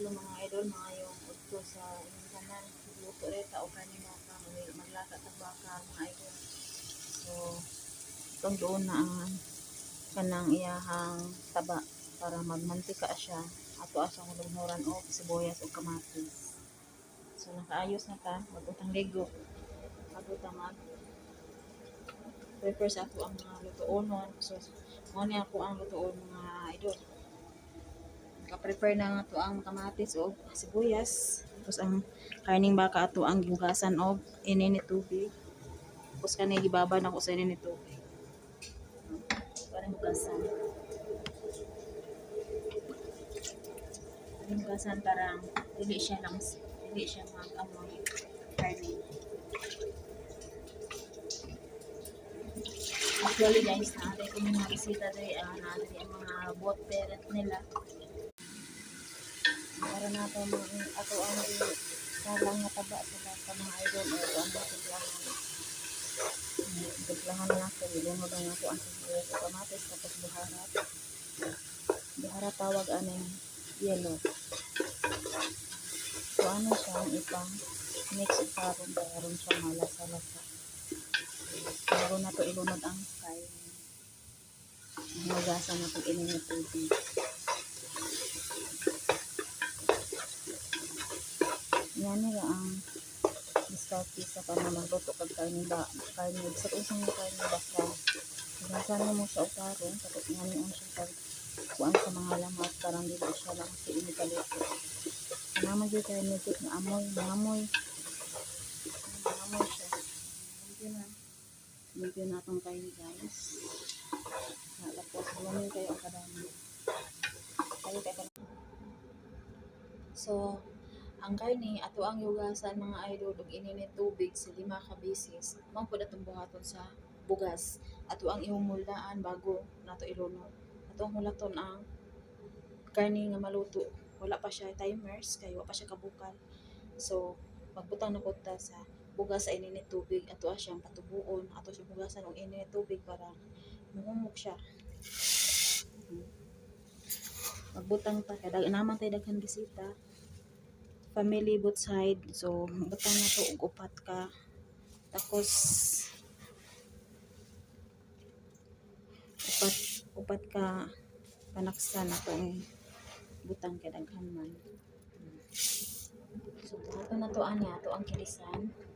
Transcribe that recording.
tatlo mga idol, mga yung udto sa inyong tanan. Luto rin ta o kanina ka, mag- maglata ta baka mga idol. So, itong doon na ang kanang iyahang taba para magmantika siya. Ato asang hulugnuran o sibuyas o kamatis. So, nakaayos na ta. Magutang ligo. Magutang mag prepare sa ako ang mga lutoon So, mo ako ang lutoon mga Naka-prepare na nga to ang kamatis o sibuyas. Tapos ang karning baka ato ang gihugasan og inini. Tapos kanay gibaba na ko sa inini tubig. Para hugasan. Hugasan parang dili siya lang dili siya mag-amoy karne. Actually guys, natin ko mga bisita dahil uh, natin ang mga bot parent nila. Para na ito mga ato ang kalang nataba sila sa mga idol o ang natiblangan. Tiblangan na natin, ilunod nato ang sibuyas o kamatis tapos buharat. Buharat tawag anong yellow. So ano siya ang ipang mix iparong bayaron siya malasa-lasa. Bago na to ilunod ang fry. Hugasan na pag ininit tubig. Yan nila ang diskarte sa panamagluto kag karne ba karne sa usang na karne basta hugasan mo siya o karong tapos ngani ang siya kag kuan sa mga lamat parang dili siya lang sa inipaluto. Naman yung karne tit na amoy, namoy. Namoy siya. Hindi na. Medyo na itong kain guys. Tapos bumamin kayo ang kadami. Kayo kayo So, ang karne, ato ang yugasan mga idol, ug ininit tubig sa lima ka bisis. Mao pud atong buhaton sa bugas. Ato ang ihumulaan bago nato ilunod. Ato ang hulaton ang karne nga maluto. Wala pa siya timers, kay wala pa siya kabukal. So, magbutang na ta sa bugas sa ininit tubig ato siyang patubuon ato siyang bugasan og ininit tubig para muhumok siya magbutang ta kada naman tay daghan bisita family both side. So butang na to og upat ka. Tapos upat upat ka panaksan ato eh. Butang kay daghan man. So ato na to ani ato ang kilisan